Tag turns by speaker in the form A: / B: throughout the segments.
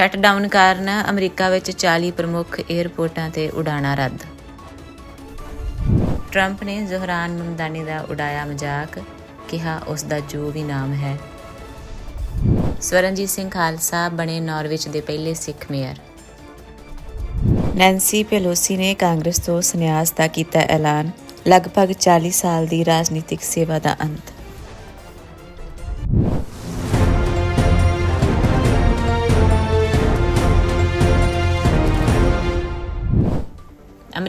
A: Shutdown ਕਾਰਨ America ਵਿੱਚ 40 ਪ੍ਰਮੁੱਖ ਏਅਰਪੋਰਟਾਂ ਤੇ ਉਡਾਣਾਂ ਰੱਦ। ਟਰੰਪ ਨੇ ਜ਼ੋਹਰਾਨ ਮਮਦਾਨੀ ਦਾ ਉਡਾਇਆ ਮਜ਼ਾਕ, ਕਿਹਾ ਉਸ ਦਾ ਜੋ ਵੀ ਨਾਮ ਹੈ। ਸਵਰਨਜੀਤ ਸਿੰਘ ਖਾਲਸਾ ਬਣੇ ਨਾਰਵਿਚ ਦੇ ਪਹਿਲੇ ਸਿੱਖ ਮੇਅਰ। ਨੈਂਸੀ ਪੈਲੋਸੀ ਨੇ ਕਾਂਗਰਸ ਤੋਂ ਸੰਨਿਆਸ ਦਾ ਕੀਤਾ ਐਲਾਨ। ਲਗਭਗ 40 ਸਾਲ ਦੀ ਰਾਜਨੀਤਿਕ ਸੇਵਾ ਦਾ ਅੰਤ।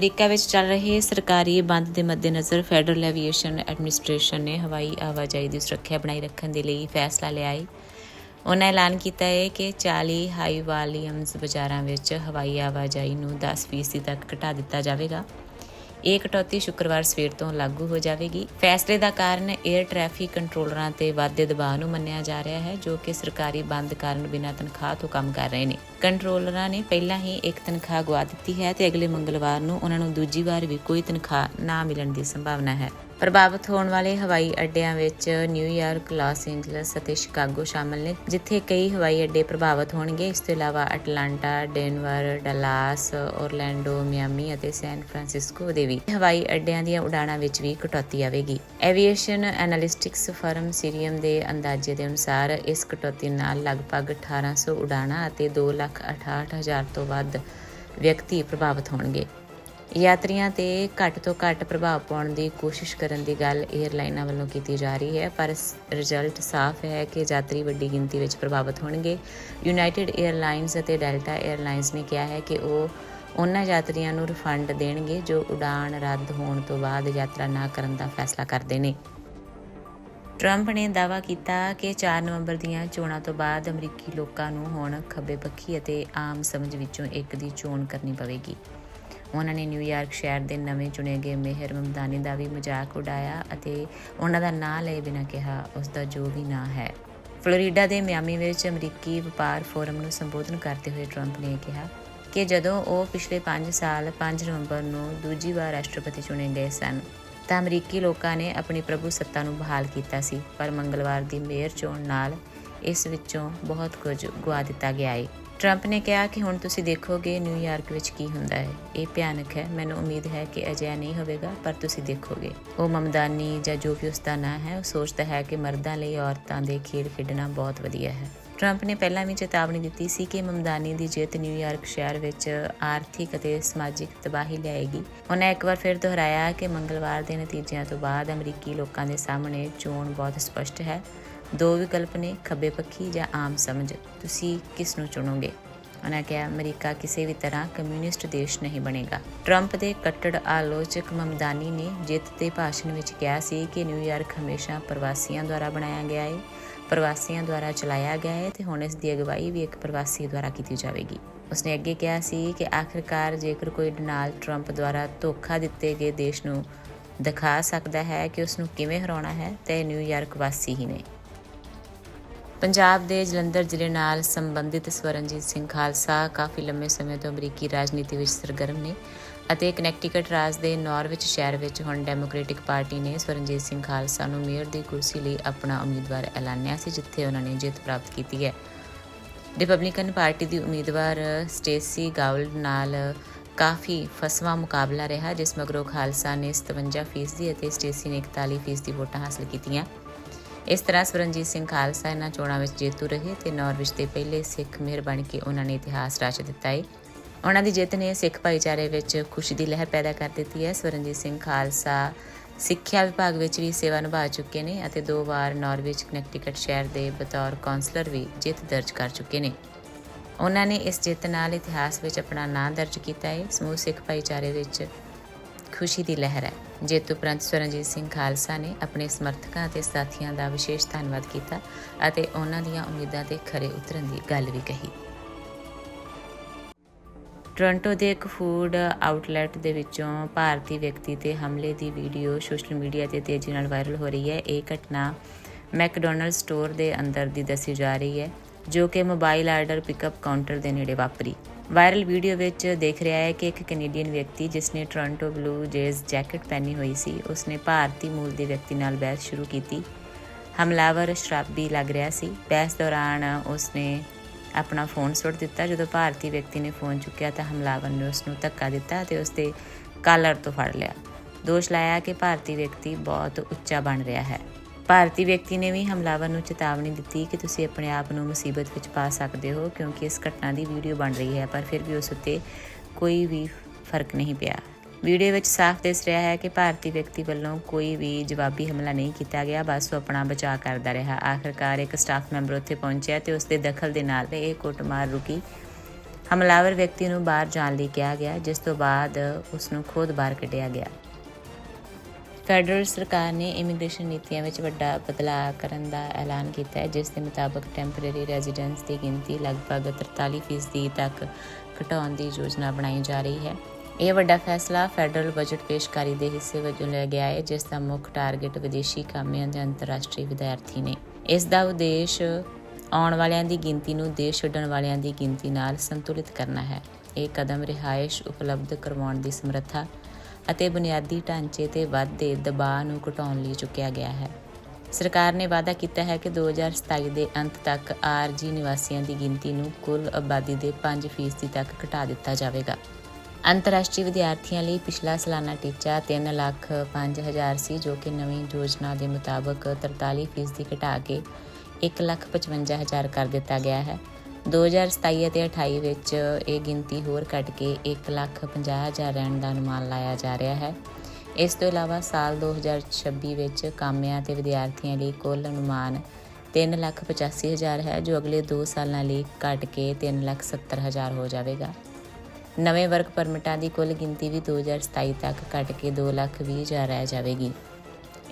A: ਅਮਰੀਕਾ ਵਿੱਚ ਚੱਲ ਰਹੇ ਸਰਕਾਰੀ ਬੰਦ ਦੇ ਮੱਦੇਨਜ਼ਰ ਫੈਡਰਲ ਐਵੀਏਸ਼ਨ ਐਡਮਿਨਿਸਟ੍ਰੇਸ਼ਨ ਨੇ ਹਵਾਈ ਆਵਾਜਾਈ ਦੀ ਸੁਰੱਖਿਆ ਬਣਾਈ ਰੱਖਣ ਦੇ ਲਈ ਫੈਸਲਾ ਲਿਆ ਹੈ। ਉਹਨਾਂ ਐਲਾਨ ਕੀਤਾ ਹੈ ਕਿ 40 ਹਾਈ ਵਾਲੀਅਮਸ ਬਾਜ਼ਾਰਾਂ ਵਿੱਚ ਹਵਾਈ ਆਵਾਜਾਈ ਨੂੰ 10% ਤੱਕ ਘਟਾ ਦਿੱਤਾ ਜਾਵੇਗਾ। ਇਹ ਕਟੌਤੀ ਸ਼ੁੱਕਰਵਾਰ ਸਵੇਰ ਤੋਂ ਲਾਗੂ ਹੋ ਜਾਵੇਗੀ। ਫੈਸਲੇ ਦਾ ਕਾਰਨ 에ਅਰ ਟ੍ਰੈਫਿਕ ਕੰਟਰੋਲਰਾਂ ਤੇ ਵਾਧੇ ਦਬਾਅ ਨੂੰ ਮੰਨਿਆ ਜਾ ਰਿਹਾ ਹੈ, ਜੋ ਕਿ ਸਰਕਾਰੀ ਬੰਦ ਕਾਰਨ ਬਿਨਾਂ ਤਨਖਾਹ ਤੋਂ ਕੰਮ ਕਰ ਰਹੇ ਨੇ। ਕੰਟਰੋਲਰਾਂ ਨੇ ਪਹਿਲਾਂ ਹੀ ਇੱਕ ਤਨਖਾਹ ਗਵਾ ਦਿੱਤੀ ਹੈ ਤੇ ਅਗਲੇ ਮੰਗਲਵਾਰ ਨੂੰ ਉਹਨਾਂ ਨੂੰ ਦੂਜੀ ਵਾਰ ਵੀ ਕੋਈ ਤਨਖਾਹ ਨਾ ਮਿਲਣ ਦੀ ਸੰਭਾਵਨਾ ਹੈ। ਪ੍ਰਭਾਵਿਤ ਹੋਣ ਵਾਲੇ ਹਵਾਈ ਅੱਡਿਆਂ ਵਿੱਚ ਨਿਊਯਾਰਕ, ਲਾਸ ਏਂਜਲਸ ਅਤੇ ਸ਼ਿਕਾਗੋ ਸ਼ਾਮਲ ਨੇ ਜਿੱਥੇ ਕਈ ਹਵਾਈ ਅੱਡੇ ਪ੍ਰਭਾਵਿਤ ਹੋਣਗੇ। ਇਸ ਤੋਂ ਇਲਾਵਾ Atlanta, Denver, Dallas, Orlando, Miami ਅਤੇ ਸੈਨ ਫਰਾਂਸਿਸਕੋ ਦੇ ਵੀ ਹਵਾਈ ਅੱਡਿਆਂ ਦੀਆਂ ਉਡਾਣਾਂ ਵਿੱਚ ਵੀ ਕਟੌਤੀ ਆਵੇਗੀ। ਐਵੀਏਸ਼ਨ ਐਨਾਲਿਸਟਿਕਸ ਫਰਮ ਸੀਰੀਅਮ ਦੇ ਅੰਦਾਜ਼ੇ ਦੇ ਅਨੁਸਾਰ ਇਸ ਕਟੌਤੀ ਨਾਲ ਲਗਭਗ 1800 ਉਡਾਣਾਂ ਅਤੇ ਲੱਖ 68000 ਤੋਂ ਵੱਧ ਵਿਅਕਤੀ ਪ੍ਰਭਾਵਿਤ ਹੋਣਗੇ। ਯਾਤਰੀਆਂ ਤੇ ਘੱਟ ਤੋਂ ਘੱਟ ਪ੍ਰਭਾਵ ਪਾਉਣ ਦੀ ਕੋਸ਼ਿਸ਼ ਕਰਨ ਦੀ ਗੱਲ 에ਅਰਲਾਈਨਾਂ ਵੱਲੋਂ ਕੀਤੀ ਜਾ ਰਹੀ ਹੈ, ਪਰ ਰਿਜ਼ਲਟ ਸਾਫ਼ ਹੈ ਕਿ ਯਾਤਰੀ ਵੱਡੀ ਗਿਣਤੀ ਵਿੱਚ ਪ੍ਰਭਾਵਿਤ ਹੋਣਗੇ। ਯੂਨਾਈਟਿਡ 에ਅਰਲਾਈਨਸ ਅਤੇ ਡੈਲਟਾ 에ਅਰਲਾਈਨਸ ਨੇ ਕਿਹਾ ਹੈ ਕਿ ਉਹ ਉਹਨਾਂ ਯਾਤਰੀਆਂ ਨੂੰ ਰਿਫੰਡ ਦੇਣਗੇ ਜੋ ਉਡਾਣ ਰੱਦ ਹੋਣ ਤੋਂ ਬਾਅਦ ਯਾਤਰਾ ਨਾ ਕਰਨ ਦਾ ਫੈਸਲਾ ਕਰਦੇ ਨੇ। ਟਰੰਪ ਨੇ ਦਾਅਵਾ ਕੀਤਾ ਕਿ 4 ਨਵੰਬਰ ਦੀਆਂ ਚੋਣਾਂ ਤੋਂ ਬਾਅਦ ਅਮਰੀਕੀ ਲੋਕਾਂ ਨੂੰ ਹੁਣ ਖੱਬੇ ਪੱਖੀ ਅਤੇ ਆਮ ਸਮਝ ਵਿੱਚੋਂ ਇੱਕ ਦੀ ਚੋਣ ਕਰਨੀ ਪਵੇਗੀ। ਉਹਨਾਂ ਨੇ ਨਿਊਯਾਰਕ ਸ਼ਹਿਰ ਦੇ ਨਵੇਂ ਚੁਣੇ ਗਏ ਮਿਹਰ ਮਮਦਾਨੀ ਦਾ ਵੀ ਮਜ਼ਾਕ ਉਡਾਇਆ ਅਤੇ ਉਹਨਾਂ ਦਾ ਨਾਂ ਲਏ ਬਿਨਾਂ ਕਿਹਾ, ਉਸ ਦਾ ਜੋ ਵੀ ਨਾਂ ਹੈ। ਫਲੋਰੀਡਾ ਦੇ ਮਿਆਮੀ ਵਿੱਚ ਅਮਰੀਕੀ ਵਪਾਰ ਫੋਰਮ ਨੂੰ ਸੰਬੋਧਨ ਕਰਦੇ ਹੋਏ ਟਰੰਪ ਨੇ ਕਿਹਾ ਕਿ ਜਦੋਂ ਉਹ ਪਿਛਲੇ 5 ਸਾਲ 5 ਨਵੰਬਰ ਨੂੰ ਦੂਜੀ ਵਾਰ ਰਾਸ਼ਟਰਪਤੀ ਚੁਣੇ ਗਏ ਸਨ ਤਾਂ ਅਮਰੀਕੀ ਲੋਕਾਂ ਨੇ ਆਪਣੀ ਪ੍ਰਭੂ ਸੱਤਾ ਨੂੰ ਬਹਾਲ ਕੀਤਾ ਸੀ, ਪਰ ਮੰਗਲਵਾਰ ਦੀ ਮੇਅਰ ਚੋਣ ਨਾਲ ਇਸ ਵਿੱਚੋਂ ਬਹੁਤ ਕੁਝ ਗਵਾ ਦਿੱਤਾ ਗਿਆ ਹੈ ਟਰੰਪ ਨੇ ਕਿਹਾ ਕਿ ਹੁਣ ਤੁਸੀਂ ਦੇਖੋਗੇ ਨਿਊਯਾਰਕ ਵਿੱਚ ਕੀ ਹੁੰਦਾ ਹੈ। ਇਹ ਭਿਆਨਕ ਹੈ। ਮੈਨੂੰ ਉਮੀਦ ਹੈ ਕਿ ਅਜਿਹਾ ਨਹੀਂ ਹੋਵੇਗਾ, ਪਰ ਤੁਸੀਂ ਦੇਖੋਗੇ। ਉਹ ਮਮਦਾਨੀ ਜਾਂ ਜੋ ਵੀ ਉਸ ਦਾ ਨਾਂ ਹੈ, ਉਹ ਸੋਚਦਾ ਹੈ ਕਿ ਮਰਦਾਂ ਲਈ ਔਰਤਾਂ ਦੇ ਖੇਡ ਖੇਡਣਾ ਬਹੁਤ ਵਧੀਆ ਹੈ। ਟਰੰਪ ਨੇ ਪਹਿਲਾਂ ਵੀ ਚੇਤਾਵਨੀ ਦਿੱਤੀ ਸੀ ਕਿ ਮਮਦਾਨੀ ਦੀ ਜਿੱਤ ਨਿਊਯਾਰਕ ਸ਼ਹਿਰ ਵਿੱਚ ਆਰਥਿਕ ਅਤੇ ਸਮਾਜਿਕ ਤਬਾਹੀ ਲਿਆਏਗੀ। ਉਹਨਾਂ ਇੱਕ ਵਾਰ ਫਿਰ ਦੁਹਰਾਇਆ ਕਿ ਮੰਗਲਵਾਰ ਦੇ ਨਤੀਜਿਆਂ ਤੋਂ ਬਾਅਦ ਅਮਰੀਕੀ ਲੋਕਾਂ ਦੇ ਸਾਹਮਣੇ ਚੋਣ ਬਹੁਤ ਸਪਸ਼ਟ ਹੈ। ਦੋ ਵਿਕਲਪ ਨੇ, ਖੱਬੇ ਪੱਖੀ ਜਾਂ ਆਮ ਸਮਝ। ਤੁਸੀਂ ਕਿਸ ਨੂੰ ਚੁਣੋਗੇ? ਉਹਨਾਂ ਕਿਹਾ, ਅਮਰੀਕਾ ਕਿਸੇ ਵੀ ਤਰ੍ਹਾਂ ਕਮਿਊਨਿਸਟ ਦੇਸ਼ ਨਹੀਂ ਬਣੇਗਾ। ਟਰੰਪ ਦੇ ਕੱਟੜ ਆਲੋਚਕ ਮਮਦਾਨੀ ਨੇ ਜਿੱਤ ਦੇ ਭਾਸ਼ਣ ਵਿੱਚ ਕਿਹਾ ਸੀ ਕਿ ਨਿਊਯਾਰਕ ਹਮੇਸ਼ਾ ਪ੍ਰਵਾਸੀਆਂ ਦੁਆਰਾ ਬਣਾਇਆ ਗਿਆ ਹੈ ਪ੍ਰਵਾਸੀਆਂ ਦੁਆਰਾ ਚਲਾਇਆ ਗਿਆ ਹੈ ਤੇ ਹੁਣ ਇਸ ਦੀ ਅਗਵਾਈ ਵੀ ਇੱਕ ਪ੍ਰਵਾਸੀ ਦੁਆਰਾ ਕੀਤੀ ਜਾਵੇਗੀ। ਉਸਨੇ ਅੱਗੇ ਕਿਹਾ ਸੀ ਕਿ ਆਖਿਰਕਾਰ ਜੇਕਰ ਕੋਈ ਡੋਨਾਲਡ ਟਰੰਪ ਦੁਆਰਾ ਧੋਖਾ ਦਿੱਤੇ ਗਏ ਦੇਸ਼ ਨੂੰ ਦਿਖਾ ਸਕਦਾ ਹੈ ਕਿ ਉਸ ਨੂੰ ਕਿਵੇਂ ਹਰਾਉਣਾ ਹੈ, ਤੇ ਇਹ ਨਿਊਯਾਰਕ ਵਾਸੀ ਹੀ ਨੇ। ਪੰਜਾਬ ਦੇ ਜਲੰਧਰ ਜ਼ਿਲ੍ਹੇ ਨਾਲ ਸੰਬੰਧਿਤ ਸਵਰਨਜੀਤ ਸਿੰਘ ਖਾਲਸਾ ਕਾਫੀ ਲੰਮੇ ਸਮੇਂ ਤੋਂ ਅਮਰੀਕੀ ਰਾਜਨੀਤੀ ਵਿੱਚ ਸਰਗਰਮ ਨੇ। ਅਤੇ ਕਨੈਕਟੀਕਟ ਰਾਜ ਦੇ ਨਾਰਵਿਚ ਸ਼ਹਿਰ ਵਿੱਚ ਹੁਣ ਡੈਮੋਕ੍ਰੈਟਿਕ ਪਾਰਟੀ ਨੇ ਸਵਰਨਜੀਤ ਸਿੰਘ ਖਾਲਸਾ ਨੂੰ ਮੇਅਰ ਦੀ ਕੁਰਸੀ ਲਈ ਆਪਣਾ ਉਮੀਦਵਾਰ ਐਲਾਨਿਆ ਸੀ, ਜਿੱਥੇ ਉਹਨਾਂ ਨੇ ਜਿੱਤ ਪ੍ਰਾਪਤ ਕੀਤੀ ਹੈ। ਰਿਪਬਲਿਕਨ ਪਾਰਟੀ ਦੀ ਉਮੀਦਵਾਰ ਸਟੇਸੀ ਗਾਉਲਡ ਨਾਲ ਕਾਫੀ ਫਸਵਾ ਮੁਕਾਬਲਾ ਰਿਹਾ, ਜਿਸ ਮਗਰੋਂ ਖਾਲਸਾ ਨੇ 57% ਅਤੇ ਸਟੇਸੀ ਨੇ 41% ਵੋਟਾਂ ਹਾਸਲ ਕੀਤੀਆਂ। ਇਸ ਤਰ੍ਹਾਂ ਸਵਰਨਜੀਤ ਸਿੰਘ ਖਾਲਸਾ ਇਹਨਾਂ ਚੋਣਾਂ ਵਿੱਚ ਜੇਤੂ ਰਹੇ ਤੇ ਨਾਰਵਿਚ ਦੇ ਪਹਿਲੇ ਸਿੱਖ ਮੇਅਰ ਬਣ ਕੇ ਉਹਨਾਂ ਨੇ ਇਤਿਹਾਸ ਰਚ ਦਿੱਤਾ ਹੈ ਉਹਨਾਂ ਦੀ ਜਿੱਤ ਨੇ ਸਿੱਖ ਭਾਈਚਾਰੇ ਵਿੱਚ ਖੁਸ਼ੀ ਦੀ ਲਹਿਰ ਪੈਦਾ ਕਰ ਦਿੱਤੀ ਹੈ। ਸਵਰਨਜੀਤ ਸਿੰਘ ਖਾਲਸਾ ਸਿੱਖਿਆ ਵਿਭਾਗ ਵਿੱਚ ਵੀ ਸੇਵਾ ਨਿਭਾ ਚੁੱਕੇ ਨੇ ਅਤੇ ਦੋ ਵਾਰ ਨਾਰਵਿਚ ਕਨੈਕਟੀਕਟ ਸ਼ਹਿਰ ਦੇ ਬਤੌਰ ਕਾਉਂਸਲਰ ਵੀ ਜਿੱਤ ਦਰਜ ਕਰ ਚੁੱਕੇ ਨੇ। ਉਹਨਾਂ ਨੇ ਇਸ ਜਿੱਤ ਨਾਲ ਇਤਿਹਾਸ ਵਿੱਚ ਆਪਣਾ ਨਾਂ ਦਰਜ ਕੀਤਾ ਹੈ। ਸਮੂਹ ਸਿੱਖ ਭਾਈਚਾਰੇ ਵਿੱਚ ਖੁਸ਼ੀ ਦੀ ਲਹਿਰ ਹੈ। ਜਿੱਤ ਉਪਰੰਤ ਸਵਰਨਜੀਤ ਸਿੰਘ ਖਾਲਸਾ ਨੇ ਆਪਣੇ ਸਮਰਥਕਾਂ ਅਤੇ ਸਾਥੀਆਂ ਦਾ ਵਿਸ਼ੇਸ਼ ਧੰਨਵਾਦ ਕੀਤਾ ਅਤੇ ਉਹਨਾਂ ਦੀਆਂ ਉਮੀਦਾਂ ਤੇ ਖਰੇ ਉਤਰਨ ਦੀ ਗੱਲ ਵੀ ਕਹੀ। ਟੋਰਾਂਟੋ ਦੇ ਇੱਕ ਫੂਡ ਆਊਟਲੈਟ ਦੇ ਵਿੱਚੋਂ ਭਾਰਤੀ ਵਿਅਕਤੀ ਤੇ ਹਮਲੇ ਦੀ ਵੀਡੀਓ ਸੋਸ਼ਲ ਮੀਡੀਆ ਤੇ ਤੇਜ਼ੀ ਨਾਲ ਵਾਇਰਲ ਹੋ ਰਹੀ ਹੈ। ਇਹ ਘਟਨਾ ਮੈਕਡੋਨਲਡ ਸਟੋਰ ਦੇ ਅੰਦਰ ਦੀ ਦੱਸੀ ਜਾ ਰਹੀ ਹੈ, ਜੋ ਕਿ ਮੋਬਾਈਲ ਆਰਡਰ ਪਿਕਅਪ ਕਾਊਂਟਰ ਦੇ ਨੇੜੇ ਵਾਪਰੀ। ਵਾਇਰਲ ਵੀਡੀਓ ਵਿੱਚ ਦੇਖ ਰਿਹਾ ਹੈ ਕਿ ਇੱਕ ਕੈਨੇਡੀਅਨ ਵਿਅਕਤੀ ਜਿਸ ਨੇ ਟੋਰਾਂਟੋ ਬਲੂ ਜੇਜ਼ ਜੈਕਟ ਪਹਿਨੀ ਹੋਈ ਸੀ, ਉਸਨੇ ਭਾਰਤੀ ਮੂਲ ਦੇ ਵਿਅਕਤੀ ਨਾਲ ਬਹਿਸ ਸ਼ੁਰੂ ਕੀਤੀ। ਹਮਲਾਵਰ ਸ਼ਰਾਬੀ ਲੱਗ ਰਿਹਾ ਸੀ। ਬਹਿਸ ਦੌਰਾਨ ਉਸ ਨੇ ਆਪਣਾ ਫੋਨ ਸੁੱਟ ਦਿੱਤਾ। ਜਦੋਂ ਭਾਰਤੀ ਵਿਅਕਤੀ ਨੇ ਫੋਨ ਚੁੱਕਿਆ ਤਾਂ ਹਮਲਾਵਰ ਨੇ ਉਸ ਨੂੰ ਧੱਕਾ ਦਿੱਤਾ ਤੇ ਉਸ ਦੇ ਕਾਲਰ ਤੋਂ ਫੜ ਲਿਆ। ਦੋਸ਼ ਲਾਇਆ ਕਿ ਭਾਰਤੀ ਵਿਅਕਤੀ ਬਹੁਤ ਉੱਚਾ ਬਣ ਰਿਹਾ ਹੈ। ਭਾਰਤੀ ਵਿਅਕਤੀ ਨੇ ਵੀ ਹਮਲਾਵਰ ਨੂੰ ਚੇਤਾਵਨੀ ਦਿੱਤੀ ਕਿ ਤੁਸੀਂ ਆਪਣੇ ਆਪ ਨੂੰ ਮੁਸੀਬਤ ਵਿੱਚ ਪਾ ਸਕਦੇ ਹੋ ਕਿਉਂਕਿ ਇਸ ਘਟਨਾ ਦੀ ਵੀਡੀਓ ਬਣ ਰਹੀ ਹੈ, ਪਰ ਫਿਰ ਵੀ ਉਸ ਉੱਤੇ ਕੋਈ ਵੀ ਫ਼ਰਕ ਨਹੀਂ ਪਿਆ। ਵੀਡੀਓ ਵਿੱਚ ਸਾਫ਼ ਦਿਸ ਰਿਹਾ ਹੈ ਕਿ ਭਾਰਤੀ ਵਿਅਕਤੀ ਵੱਲੋਂ ਕੋਈ ਵੀ ਜਵਾਬੀ ਹਮਲਾ ਨਹੀਂ ਕੀਤਾ ਗਿਆ, ਬਸ ਉਹ ਆਪਣਾ ਬਚਾਅ ਕਰਦਾ ਰਿਹਾ। ਆਖਰਕਾਰ ਇੱਕ ਸਟਾਫ ਮੈਂਬਰ ਉੱਥੇ ਪਹੁੰਚਿਆ ਤੇ ਉਸ ਦੇ ਦਖਲ ਦੇ ਨਾਲ ਇਹ ਕੁੱਟਮਾਰ ਰੁਕੀ। ਹਮਲਾਵਰ ਵਿਅਕਤੀ ਨੂੰ ਬਾਹਰ ਜਾਣ ਲਈ ਕਿਹਾ ਗਿਆ, ਜਿਸ ਤੋਂ ਬਾਅਦ ਉਸ ਨੂੰ ਖੁਦ ਬਾਹਰ ਕੱਢਿਆ ਗਿਆ। ਫੈਡਰਲ ਸਰਕਾਰ ਨੇ ਇਮੀਗ੍ਰੇਸ਼ਨ ਨੀਤੀਆਂ ਵਿੱਚ ਵੱਡਾ ਬਦਲਾਅ ਕਰਨ ਦਾ ਐਲਾਨ ਕੀਤਾ ਹੈ, ਜਿਸ ਦੇ ਮੁਤਾਬਕ ਟੈਂਪਰੇਰੀ ਰੈਜੀਡੈਂਸ ਦੀ ਗਿਣਤੀ ਲਗਭਗ 43% ਤੱਕ ਘਟਾਉਣ ਦੀ ਯੋਜਨਾ ਬਣਾਈ ਜਾ ਰਹੀ ਹੈ। ਇਹ ਵੱਡਾ ਫੈਸਲਾ ਫੈਡਰਲ ਬਜਟ ਪੇਸ਼ਕਾਰੀ ਦੇ ਹਿੱਸੇ ਵਜੋਂ ਲਿਆ ਗਿਆ ਹੈ, ਜਿਸ ਦਾ ਮੁੱਖ ਟਾਰਗੇਟ ਵਿਦੇਸ਼ੀ ਕਾਮਿਆਂ ਦੇ ਅੰਤਰਰਾਸ਼ਟਰੀ ਵਿਦਿਆਰਥੀ ਨੇ। ਇਸ ਦਾ ਉਦੇਸ਼ ਆਉਣ ਵਾਲਿਆਂ ਦੀ ਗਿਣਤੀ ਨੂੰ ਦੇਸ਼ ਛੱਡਣ ਵਾਲਿਆਂ ਦੀ ਗਿਣਤੀ ਨਾਲ ਸੰਤੁਲਿਤ ਕਰਨਾ ਹੈ। ਇਹ ਕਦਮ ਰਿਹਾਇਸ਼ ਉਪਲਬਧ ਕਰਵਾਉਣ ਦੀ ਸਮਰੱਥਾ ਅਤੇ ਬੁਨਿਆਦੀ ਢਾਂਚੇ ਤੇ ਵੱਧਦੇ ਦਬਾਅ ਨੂੰ ਘਟਾਉਣ ਲਈ ਚੁੱਕਿਆ ਗਿਆ ਹੈ। ਸਰਕਾਰ ਨੇ ਵਾਅਦਾ ਕੀਤਾ ਹੈ ਕਿ 2027 ਦੇ ਅੰਤ ਤੱਕ ਆਰਜੀ ਨਿਵਾਸੀਆਂ ਦੀ ਗਿਣਤੀ ਨੂੰ ਕੁੱਲ ਆਬਾਦੀ ਦੇ 5% ਤੱਕ ਘਟਾ ਦਿੱਤਾ ਜਾਵੇਗਾ। ਅੰਤਰਰਾਸ਼ਟਰੀ ਵਿਦਿਆਰਥੀਆਂ ਲਈ ਪਿਛਲਾ ਸਾਲਾਨਾ ਟੀਚਾ 3 ਲੱਖ 5000 ਸੀ, ਜੋ ਕਿ ਨਵੀਂ ਯੋਜਨਾ ਦੇ ਮੁਤਾਬਕ 43% ਘਟਾ ਕੇ 1 ਲੱਖ 55000 ਕਰ ਦਿੱਤਾ ਗਿਆ ਹੈ। 2027 ਅਤੇ 28 ਵਿੱਚ ਇਹ ਗਿਣਤੀ ਹੋਰ ਘਟ ਕੇ 1 ਲੱਖ 50000 ਰਹਿਣ ਦਾ ਅਨੁਮਾਨ ਲਾਇਆ ਜਾ ਰਿਹਾ ਹੈ। ਇਸ ਤੋਂ ਇਲਾਵਾ ਸਾਲ 2026 ਵਿੱਚ ਕਾਮਿਆਂ ਤੇ ਵਿਦਿਆਰਥੀਆਂ ਲਈ ਕੁੱਲ ਅਨੁਮਾਨ 3 ਲੱਖ 85000 ਹੈ, ਜੋ ਅਗਲੇ 2 ਸਾਲਾਂ ਲਈ ਘਟ ਕੇ 3 ਲੱਖ 70000 ਹੋ ਜਾਵੇਗਾ। ਨਵੇਂ ਵਰਕ ਪਰਮਿਟਾਂ ਦੀ ਕੁੱਲ ਗਿਣਤੀ ਵੀ 2027 ਤੱਕ ਘਟ ਕੇ 2 ਲੱਖ 20 ਹਜ਼ਾਰ ਰਹਿ ਜਾਵੇਗੀ।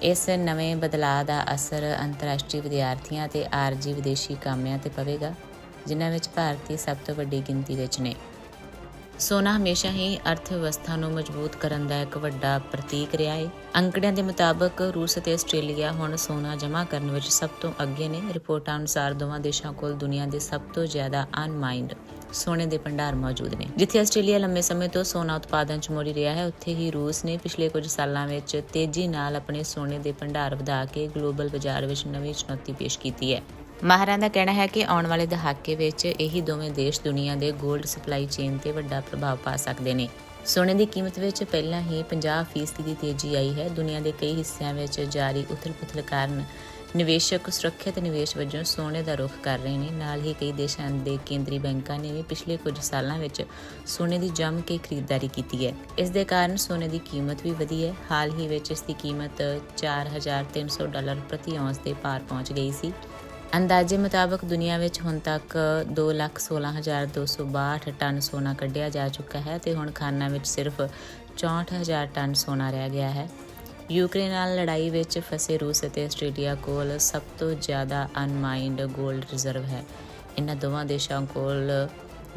A: ਇਸ ਨਵੇਂ ਬਦਲਾਅ ਦਾ ਅਸਰ ਅੰਤਰਰਾਸ਼ਟਰੀ ਵਿਦਿਆਰਥੀਆਂ ਤੇ ਆਰਜੀ ਵਿਦੇਸ਼ੀ ਕਾਮਿਆਂ ਤੇ ਪਵੇਗਾ, ਜਿਨ੍ਹਾਂ ਵਿੱਚ ਭਾਰਤੀ ਸਭ ਤੋਂ ਵੱਡੀ ਗਿਣਤੀ ਵਿੱਚ ਨੇ। ਸੋਨਾ ਹਮੇਸ਼ਾ ਹੀ ਅਰਥ ਵਿਵਸਥਾ ਨੂੰ ਮਜ਼ਬੂਤ ਕਰਨ ਦਾ ਇੱਕ ਵੱਡਾ ਪ੍ਰਤੀਕ ਰਿਹਾ ਹੈ ਅੰਕੜਿਆਂ ਦੇ ਮੁਤਾਬਕ ਰੂਸ ਅਤੇ ਆਸਟ੍ਰੇਲੀਆ ਹੁਣ ਸੋਨਾ ਜਮ੍ਹਾਂ ਕਰਨ ਵਿੱਚ ਸਭ ਤੋਂ ਅੱਗੇ ਨੇ। ਰਿਪੋਰਟਾਂ ਅਨੁਸਾਰ ਦੋਵਾਂ ਦੇਸ਼ਾਂ ਕੋਲ ਦੁਨੀਆ ਦੇ ਸਭ ਤੋਂ ਜ਼ਿਆਦਾ ਅਨਮਾਈਨਡ ਸੋਨੇ ਦੇ ਭੰਡਾਰ ਮੌਜੂਦ ਨੇ। ਜਿੱਥੇ ਆਸਟ੍ਰੇਲੀਆ ਲੰਮੇ ਸਮੇਂ ਤੋਂ ਸੋਨਾ ਉਤਪਾਦਨ 'ਚ ਮੋੜੀ ਰਿਹਾ ਹੈ, ਉੱਥੇ ਹੀ ਰੂਸ ਨੇ ਪਿਛਲੇ ਕੁਝ ਸਾਲਾਂ ਵਿੱਚ ਤੇਜ਼ੀ ਨਾਲ ਆਪਣੇ ਸੋਨੇ ਦੇ ਭੰਡਾਰ ਵਧਾ ਕੇ ਗਲੋਬਲ ਬਾਜ਼ਾਰ ਵਿੱਚ ਨਵੀਂ ਚੁਣੌਤੀ ਪੇਸ਼ ਕੀਤੀ ਹੈ। ਮਾਹਰਾਂ ਦਾ ਕਹਿਣਾ ਹੈ ਕਿ ਆਉਣ ਵਾਲੇ ਦਹਾਕੇ ਵਿੱਚ ਇਹੀ ਦੋਵੇਂ ਦੇਸ਼ ਦੁਨੀਆ ਦੇ 골ਡ ਸਪਲਾਈ ਚੇਨ ਤੇ ਵੱਡਾ ਪ੍ਰਭਾਵ ਪਾ ਸਕਦੇ ਨੇ। ਸੋਨੇ ਦੀ ਕੀਮਤ ਵਿੱਚ ਪਹਿਲਾਂ ਹੀ 50% ਦੀ ਤੇਜ਼ੀ ਆਈ ਹੈ। ਦੁਨੀਆ ਦੇ ਕਈ ਹਿੱਸਿਆਂ ਵਿੱਚ ਜਾਰੀ ਉਥਲ-ਪੁਥਲ ਕਾਰਨ ਨਿਵੇਸ਼ਕ ਸੁਰੱਖਿਅਤ ਨਿਵੇਸ਼ ਵਜੋਂ ਸੋਨੇ ਦਾ ਰੁਖ ਕਰ ਰਹੇ ਨੇ। ਨਾਲ ਹੀ ਕਈ ਦੇਸ਼ਾਂ ਦੇ ਕੇਂਦਰੀ ਬੈਂਕਾਂ ਨੇ ਵੀ ਪਿਛਲੇ ਕੁਝ ਸਾਲਾਂ ਵਿੱਚ ਸੋਨੇ ਦੀ ਜੰਮ ਕੇ ਖਰੀਦਦਾਰੀ ਕੀਤੀ ਹੈ। ਇਸ ਦੇ ਕਾਰਨ ਸੋਨੇ ਦੀ ਕੀਮਤ ਵੀ ਵਧੀ ਹੈ। ਹਾਲ ਹੀ ਵਿੱਚ ਇਸ ਦੀ ਕੀਮਤ 4300 ਡਾਲਰ ਪ੍ਰਤੀ ਔਂਸ ਦੇ ਪਾਰ ਪਹੁੰਚ ਗਈ ਸੀ। ਅੰਦਾਜ਼ੇ ਮੁਤਾਬਕ ਦੁਨੀਆ ਵਿੱਚ ਹੁਣ ਤੱਕ 216262 ਟਨ ਸੋਨਾ ਕੱਢਿਆ ਜਾ ਚੁੱਕਾ ਹੈ ਤੇ ਹੁਣ ਖਾਨਾ ਵਿੱਚ ਸਿਰਫ 64000 ਟਨ ਸੋਨਾ ਰਹਿ ਗਿਆ ਹੈ। ਯੂਕਰੇਨ ਨਾਲ ਲੜਾਈ ਵਿੱਚ ਫਸੇ ਰੂਸ ਅਤੇ ਆਸਟ੍ਰੇਲੀਆ ਕੋਲ ਸਭ ਤੋਂ ਜ਼ਿਆਦਾ ਅਨਮਾਈਨਡ 골ਡ ਰਿਜ਼ਰਵ ਹੈ। ਇਹਨਾਂ ਦੋਵਾਂ ਦੇਸ਼ਾਂ ਕੋਲ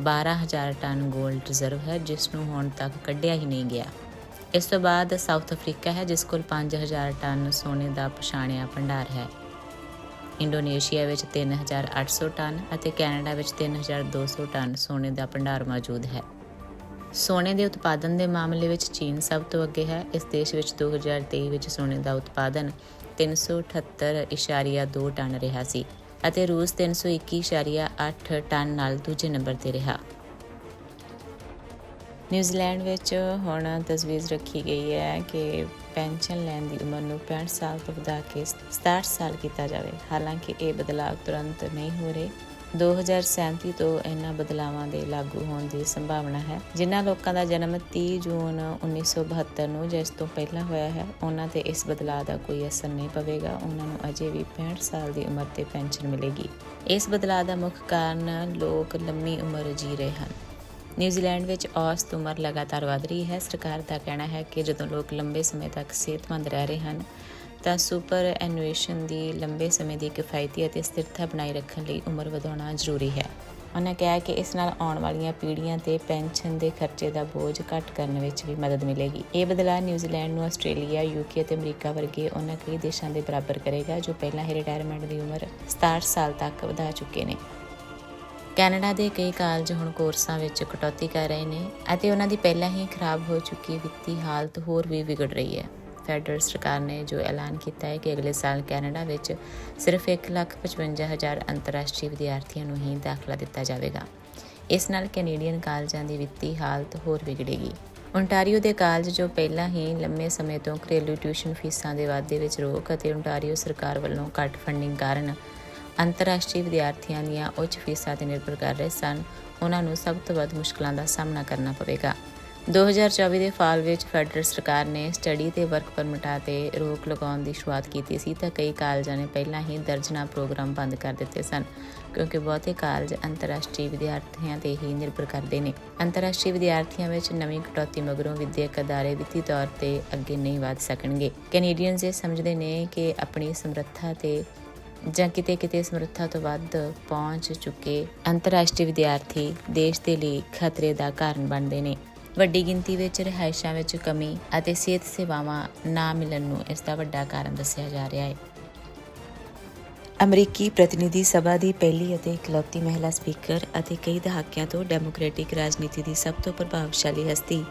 A: 12000 ਟਨ 골ਡ ਰਿਜ਼ਰਵ ਹੈ, ਜਿਸ ਨੂੰ ਹੁਣ ਤੱਕ ਕੱਢਿਆ ਹੀ ਨਹੀਂ ਗਿਆ। ਇਸ ਤੋਂ ਬਾਅਦ ਸਾਊਥ ਅਫਰੀਕਾ ਹੈ, ਜਿਸ ਕੋਲ 5000 ਟਨ ਸੋਨੇ ਦਾ ਪਛਾਣਿਆ ਭੰਡਾਰ ਹੈ। ਇੰਡੋਨੇਸ਼ੀਆ ਵਿੱਚ 3800 ਟਨ ਅਤੇ ਕੈਨੇਡਾ ਵਿੱਚ 3200 ਟਨ ਸੋਨੇ ਦਾ ਭੰਡਾਰ ਮੌਜੂਦ ਹੈ। ਸੋਨੇ ਦੇ ਉਤਪਾਦਨ ਦੇ ਮਾਮਲੇ ਵਿੱਚ ਚੀਨ ਸਭ ਤੋਂ ਅੱਗੇ ਹੈ। ਇਸ ਦੇਸ਼ ਵਿੱਚ 2023 ਵਿੱਚ ਸੋਨੇ ਦਾ ਉਤਪਾਦਨ 378.2 ਟਨ ਰਿਹਾ ਸੀ ਅਤੇ ਰੂਸ 321.8 ਟਨ ਨਾਲ ਦੂਜੇ ਨੰਬਰ ਤੇ ਰਿਹਾ। ਨਿਊਜ਼ੀਲੈਂਡ ਵਿੱਚ ਹੁਣ ਤਜਵੀਜ਼ ਰੱਖੀ ਗਈ ਹੈ ਕਿ ਪੈਨਸ਼ਨ ਲੈਣ ਦੀ ਉਮਰ ਨੂੰ 65 ਸਾਲ ਤੋਂ ਵਧਾ ਕੇ 67 ਸਾਲ ਕੀਤਾ ਜਾਵੇ। ਹਾਲਾਂਕਿ ਇਹ ਬਦਲਾਅ ਤੁਰੰਤ ਨਹੀਂ ਹੋ ਰਹੇ। 2037 ਤੋਂ ਇਹਨਾਂ ਬਦਲਾਵਾਂ ਦੇ ਲਾਗੂ ਹੋਣ ਦੀ ਸੰਭਾਵਨਾ ਹੈ, ਜਿਨ੍ਹਾਂ ਲੋਕਾਂ ਦਾ ਜਨਮ 30 ਜੂਨ 1972 ਨੂੰ, ਜਿਸ ਤੋਂ ਪਹਿਲਾਂ ਹੋਇਆ ਹੈ, ਉਹਨਾਂ ਤੇ ਇਸ ਬਦਲਾਅ ਦਾ ਕੋਈ ਅਸਰ ਨਹੀਂ ਪਵੇਗਾ। ਉਹਨਾਂ ਨੂੰ ਅਜੇ ਵੀ 65 ਸਾਲ ਦੀ ਉਮਰ ਤੇ ਪੈਨਸ਼ਨ ਮਿਲੇਗੀ। ਇਸ ਬਦਲਾਅ ਦਾ ਮੁੱਖ ਕਾਰਨ ਲੋਕ ਲੰਮੀ ਉਮਰ ਜੀ ਰਹੇ ਹਨ। ਨਿਊਜ਼ੀਲੈਂਡ ਵਿੱਚ ਔਸਤ ਉਮਰ ਲਗਾਤਾਰ ਵਧ ਰਹੀ ਹੈ। ਸਰਕਾਰ ਦਾ ਕਹਿਣਾ ਹੈ ਕਿ ਜਦੋਂ ਲੋਕ ਲੰਬੇ ਸਮੇਂ ਤੱਕ ਸਿਹਤਮੰਦ ਰਹਿ ਰਹੇ ਹਨ, ਤਾਂ ਸੁਪਰ ਐਨੂਏਸ਼ਨ ਦੀ ਲੰਬੇ ਸਮੇਂ ਦੀ ਕਿਫਾਇਤੀ ਅਤੇ ਸਥਿਰਤਾ ਬਣਾਈ ਰੱਖਣ ਲਈ ਉਮਰ ਵਧਾਉਣਾ ਜ਼ਰੂਰੀ ਹੈ। ਉਹਨਾਂ ਕਿਹਾ ਕਿ ਇਸ ਨਾਲ ਆਉਣ ਵਾਲੀਆਂ ਪੀੜ੍ਹੀਆਂ ਤੇ ਪੈਨਸ਼ਨ ਦੇ ਖਰਚੇ ਦਾ ਬੋਝ ਘੱਟ ਕਰਨ ਵਿੱਚ ਵੀ ਮਦਦ ਮਿਲੇਗੀ। ਇਹ ਬਦਲਾਅ ਨਿਊਜ਼ੀਲੈਂਡ ਨੂੰ ਆਸਟ੍ਰੇਲੀਆ, ਯੂਕੇ ਅਤੇ ਅਮਰੀਕਾ ਵਰਗੇ ਉਹਨਾਂ ਕਈ ਦੇਸ਼ਾਂ ਦੇ ਬਰਾਬਰ ਕਰੇਗਾ, ਜੋ ਪਹਿਲਾਂ ਹੀ ਰਿਟਾਇਰਮੈਂਟ ਦੀ ਉਮਰ 67 ਸਾਲ ਤੱਕ ਵਧਾ ਚੁੱਕੇ ਨੇ। ਕੈਨੇਡਾ ਦੇ ਕਈ ਕਾਲਜ ਹੁਣ ਕੋਰਸਾਂ ਵਿੱਚ ਕਟੌਤੀ ਕਰ ਰਹੇ ਨੇ ਅਤੇ ਉਹਨਾਂ ਦੀ ਪਹਿਲਾਂ ਹੀ ਖਰਾਬ ਹੋ ਚੁੱਕੀ ਵਿੱਤੀ ਹਾਲਤ ਹੋਰ ਵੀ ਵਿਗੜ ਰਹੀ ਹੈ। ਫੈਡਰਲ ਸਰਕਾਰ ਨੇ ਜੋ ਐਲਾਨ ਕੀਤਾ ਹੈ ਕਿ ਅਗਲੇ ਸਾਲ ਕੈਨੇਡਾ ਵਿੱਚ ਸਿਰਫ 1,55,000 ਅੰਤਰਰਾਸ਼ਟਰੀ ਵਿਦਿਆਰਥੀਆਂ ਨੂੰ ਹੀ ਦਾਖਲਾ ਦਿੱਤਾ ਜਾਵੇਗਾ। ਇਸ ਨਾਲ ਕੈਨੇਡੀਅਨ ਕਾਲਜਾਂ ਦੀ ਵਿੱਤੀ ਹਾਲਤ ਹੋਰ ਵਿਗੜੇਗੀ। ਓਨਟਾਰੀਓ ਦੇ ਕਾਲਜ ਜੋ ਪਹਿਲਾਂ ਹੀ ਲੰਮੇ ਸਮੇਂ ਤੋਂ ਘਰੇਲੂ ਟਿਊਸ਼ਨ ਫੀਸਾਂ ਦੇ ਵਾਧੇ ਵਿੱਚ ਰੋਕ ਅਤੇ ਓਨਟਾਰੀਓ ਸਰਕਾਰ ਵੱਲੋਂ ਘੱਟ ਫੰਡਿੰਗ ਕਾਰਨ ਅੰਤਰਰਾਸ਼ਟਰੀ ਵਿਦਿਆਰਥੀਆਂ ਦੀਆਂ ਉੱਚ ਫੀਸਾਂ ਤੇ ਨਿਰਭਰ ਕਰ ਰਹੇ ਸਨ। ਉਹਨਾਂ ਨੂੰ ਸਭ ਤੋਂ ਵੱਧ ਮੁਸ਼ਕਲਾਂ ਦਾ ਸਾਹਮਣਾ ਕਰਨਾ ਪਵੇਗਾ। 2024 ਦੇ ਫਾਲ ਵਿੱਚ ਫੈਡਰਲ ਸਰਕਾਰ ਨੇ ਸਟੱਡੀ ਤੇ ਵਰਕ ਪਰਮਿਟਾਂ ਤੇ ਰੋਕ ਲਗਾਉਣ ਦੀ ਸ਼ੁਰੂਆਤ ਕੀਤੀ ਸੀ ਤਾਂ ਕਈ ਕਾਲਜਾਂ ਨੇ ਪਹਿਲਾਂ ਹੀ ਦਰਜਨਾ ਪ੍ਰੋਗਰਾਮ ਬੰਦ ਕਰ ਦਿੱਤੇ ਸਨ, ਕਿਉਂਕਿ ਬਹੁਤੇ ਕਾਲਜ ਅੰਤਰਰਾਸ਼ਟਰੀ ਵਿਦਿਆਰਥੀਆਂ ਤੇ ਹੀ ਨਿਰਭਰ ਕਰਦੇ ਨੇ। ਅੰਤਰਰਾਸ਼ਟਰੀ ਵਿਦਿਆਰਥੀਆਂ ਵਿੱਚ ਨਵੀਂ ਕਟੌਤੀ ਮਗਰੋਂ ਵਿਦਿਅਕ ਅਦਾਰੇ ਵਿੱਤੀ ਤੌਰ ਤੇ ਅੱਗੇ ਨਹੀਂ ਵਧ ਸਕਣਗੇ। ਕੈਨੇਡੀਅਨਸ ਇਹ ਸਮਝਦੇ ਨੇ ਕਿ ਆਪਣੀ ਸਮਰੱਥਾ ਤੇ ਜਾਂ ਕਿਤੇ ਕਿਤੇ ਸਮਰੱਥਾ ਤੋਂ ਵੱਧ ਪਹੁੰਚ ਚੁੱਕੇ ਅੰਤਰਰਾਸ਼ਟਰੀ ਵਿਦਿਆਰਥੀ ਦੇਸ਼ ਦੇ ਲਈ ਖਤਰੇ ਦਾ ਕਾਰਨ ਬਣਦੇ ਨੇ। ਵੱਡੀ ਗਿਣਤੀ ਵਿੱਚ ਰਿਹਾਇਸ਼ਾਂ ਵਿੱਚ ਕਮੀ ਅਤੇ ਸਿਹਤ ਸੇਵਾਵਾਂ ਨਾ ਮਿਲਣ ਨੂੰ ਇਸ ਦਾ ਵੱਡਾ ਕਾਰਨ ਦੱਸਿਆ ਜਾ ਰਿਹਾ ਹੈ। ਅਮਰੀਕੀ ਪ੍ਰਤੀਨਿਧੀ ਸਭਾ ਦੀ ਪਹਿਲੀ ਅਤੇ ਇਕਲੌਤੀ ਮਹਿਲਾ ਸਪੀਕਰ ਅਤੇ ਕਈ ਦਹਾਕਿਆਂ ਤੋਂ ਡੈਮੋਕ੍ਰੈਟਿਕ ਰਾਜਨੀਤੀ ਦੀ ਸਭ ਤੋਂ ਪ੍ਰਭਾਵਸ਼ਾਲੀ ਹਸਤੀ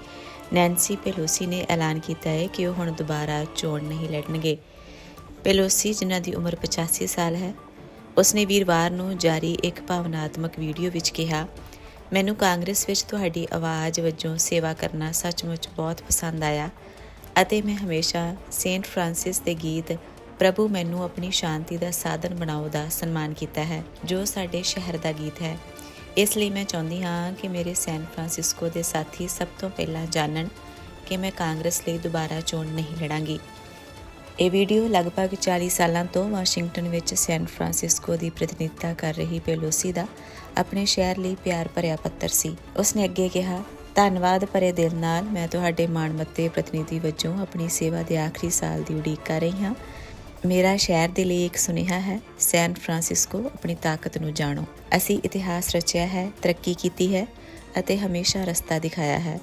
A: ਨੈਂਸੀ ਪੈਲੋਸੀ ਨੇ ਐਲਾਨ ਕੀਤਾ ਹੈ ਕਿ ਉਹ ਹੁਣ ਦੁਬਾਰਾ ਚੋਣ ਨਹੀਂ ਲੜਨਗੇ। ਪੈਲੋਸੀ, ਜਿਨ੍ਹਾਂ ਦੀ ਉਮਰ 85 ਸਾਲ ਹੈ, ਉਸਨੇ ਵੀਰਵਾਰ ਨੂੰ ਜਾਰੀ ਇੱਕ ਭਾਵਨਾਤਮਕ ਵੀਡੀਓ ਵਿੱਚ ਕਿਹਾ, ਮੈਨੂੰ ਕਾਂਗਰਸ ਵਿੱਚ ਤੁਹਾਡੀ ਆਵਾਜ਼ ਵਜੋਂ ਸੇਵਾ ਕਰਨਾ ਸੱਚਮੁੱਚ ਬਹੁਤ ਪਸੰਦ ਆਇਆ ਅਤੇ ਮੈਂ ਹਮੇਸ਼ਾ ਸੇਂਟ ਫ੍ਰਾਂਸਿਸ ਦੇ ਗੀਤ, ਪ੍ਰਭੂ ਮੈਨੂੰ ਆਪਣੀ ਸ਼ਾਂਤੀ ਦਾ ਸਾਧਨ ਬਣਾਓ ਦਾ ਸਨਮਾਨ ਕੀਤਾ ਹੈ, ਜੋ ਸਾਡੇ ਸ਼ਹਿਰ ਦਾ ਗੀਤ ਹੈ। ਇਸ ਲਈ ਮੈਂ ਚਾਹੁੰਦੀ ਹਾਂ ਕਿ ਮੇਰੇ ਸੈਨ ਫ੍ਰਾਂਸਿਸਕੋ ਦੇ ਸਾਥੀ ਸਭ ਤੋਂ ਪਹਿਲਾਂ ਜਾਣਨ ਕਿ ਮੈਂ ਕਾਂਗਰਸ ਲਈ ਦੁਬਾਰਾ ਚੋਣ ਨਹੀਂ ਲੜਾਂਗੀ। ਇਹ ਵੀਡੀਓ ਲਗਭਗ 40 ਸਾਲਾਂ ਤੋਂ ਵਾਸ਼ਿੰਗਟਨ ਵਿੱਚ ਸੈਨ ਫਰਾਂਸਿਸਕੋ ਦੀ ਪ੍ਰਤੀਨਿਧਤਾ ਕਰ ਰਹੀ ਪੈਲੋਸੀ ਦਾ ਆਪਣੇ ਸ਼ਹਿਰ ਲਈ ਪਿਆਰ ਭਰਿਆ ਪੱਤਰ ਸੀ। ਉਸਨੇ ਅੱਗੇ ਕਿਹਾ, ਧੰਨਵਾਦ ਭਰੇ ਦਿਲ ਨਾਲ ਮੈਂ ਤੁਹਾਡੇ ਮਾਣਮੱਤੇ ਪ੍ਰਤੀਨਿਧੀ ਵਜੋਂ ਆਪਣੀ ਸੇਵਾ ਦੇ ਆਖਰੀ ਸਾਲ ਦੀ ਉਡੀਕ ਕਰ ਰਹੀ ਹਾਂ। ਮੇਰਾ ਸ਼ਹਿਰ ਦੇ ਲਈ ਇੱਕ ਸੁਨੇਹਾ ਹੈ, ਸੈਨ ਫਰਾਂਸਿਸਕੋ ਆਪਣੀ ਤਾਕਤ ਨੂੰ ਜਾਣੋ। ਅਸੀਂ ਇਤਿਹਾਸ ਰਚਿਆ ਹੈ, ਤਰੱਕੀ ਕੀਤੀ ਹੈ ਅਤੇ ਹਮੇਸ਼ਾ ਰਸਤਾ ਦਿਖਾਇਆ ਹੈ।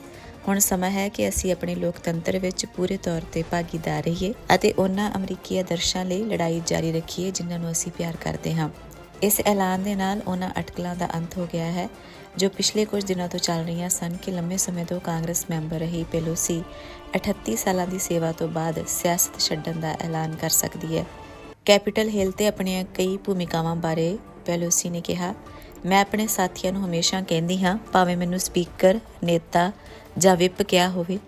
A: ਹੁਣ ਸਮਾਂ ਹੈ ਕਿ ਅਸੀਂ ਆਪਣੇ ਲੋਕਤੰਤਰ ਵਿੱਚ ਪੂਰੇ ਤੌਰ ਤੇ ਭਾਗੀਦਾਰ ਰਹੀਏ ਅਤੇ ਉਹਨਾਂ ਅਮਰੀਕੀ ਆਦਰਸ਼ਾਂ ਲਈ ਲੜਾਈ ਜਾਰੀ ਰੱਖੀਏ ਜਿਨ੍ਹਾਂ ਨੂੰ ਅਸੀਂ ਪਿਆਰ ਕਰਦੇ ਹਾਂ। ਇਸ ਐਲਾਨ ਦੇ ਨਾਲ ਉਹਨਾਂ ਅਟਕਲਾਂ ਦਾ ਅੰਤ ਹੋ ਗਿਆ ਹੈ, ਜੋ ਪਿਛਲੇ ਕੁਝ ਦਿਨਾਂ ਤੋਂ ਚੱਲ ਰਹੀਆਂ ਸਨ ਕਿ ਲੰਮੇ ਸਮੇਂ ਤੋਂ ਕਾਂਗਰਸ ਮੈਂਬਰ ਰਹੀ ਪੈਲੋਸੀ 38 ਸਾਲਾਂ ਦੀ ਸੇਵਾ ਤੋਂ ਬਾਅਦ ਸਿਆਸਤ ਛੱਡਣ ਦਾ ਐਲਾਨ ਕਰ ਸਕਦੀ ਹੈ। ਕੈਪੀਟਲ ਹਿਲ ਤੇ ਆਪਣੀਆਂ ਕਈ ਭੂਮਿਕਾਵਾਂ ਬਾਰੇ ਪੈਲੋਸੀ ਨੇ ਕਿਹਾ, ਮੈਂ ਆਪਣੇ ਸਾਥੀਆਂ ਨੂੰ ਹਮੇਸ਼ਾ ਕਹਿੰਦੀ ਹਾਂ, ਭਾਵੇਂ ਮੈਨੂੰ ਸਪੀਕਰ, ਨੇਤਾ ਜਾਂ ਵਿਪ ਕਿਹਾ ਹੋਵੇ,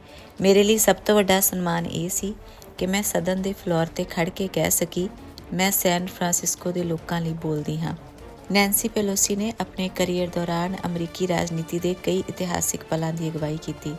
A: ਮੇਰੇ ਲਈ ਸਭ ਤੋਂ ਵੱਡਾ ਸਨਮਾਨ ਇਹ ਸੀ ਕਿ ਮੈਂ ਸਦਨ ਦੇ ਫਲੋਰ ਤੇ ਖੜ ਕੇ ਕਹਿ ਸਕੀ, ਮੈਂ ਸੈਨ ਫਰਾਂਸਿਸਕੋ ਦੇ ਲੋਕਾਂ ਲਈ ਬੋਲਦੀ ਹਾਂ। ਨੈਂਸੀ ਪੈਲੋਸੀ ਨੇ ਆਪਣੇ ਕੈਰੀਅਰ ਦੌਰਾਨ ਅਮਰੀਕੀ ਰਾਜਨੀਤੀ ਦੇ ਕਈ ਇਤਿਹਾਸਿਕ ਪਲਾਂ ਦੀ ਅਗਵਾਈ ਕੀਤੀ।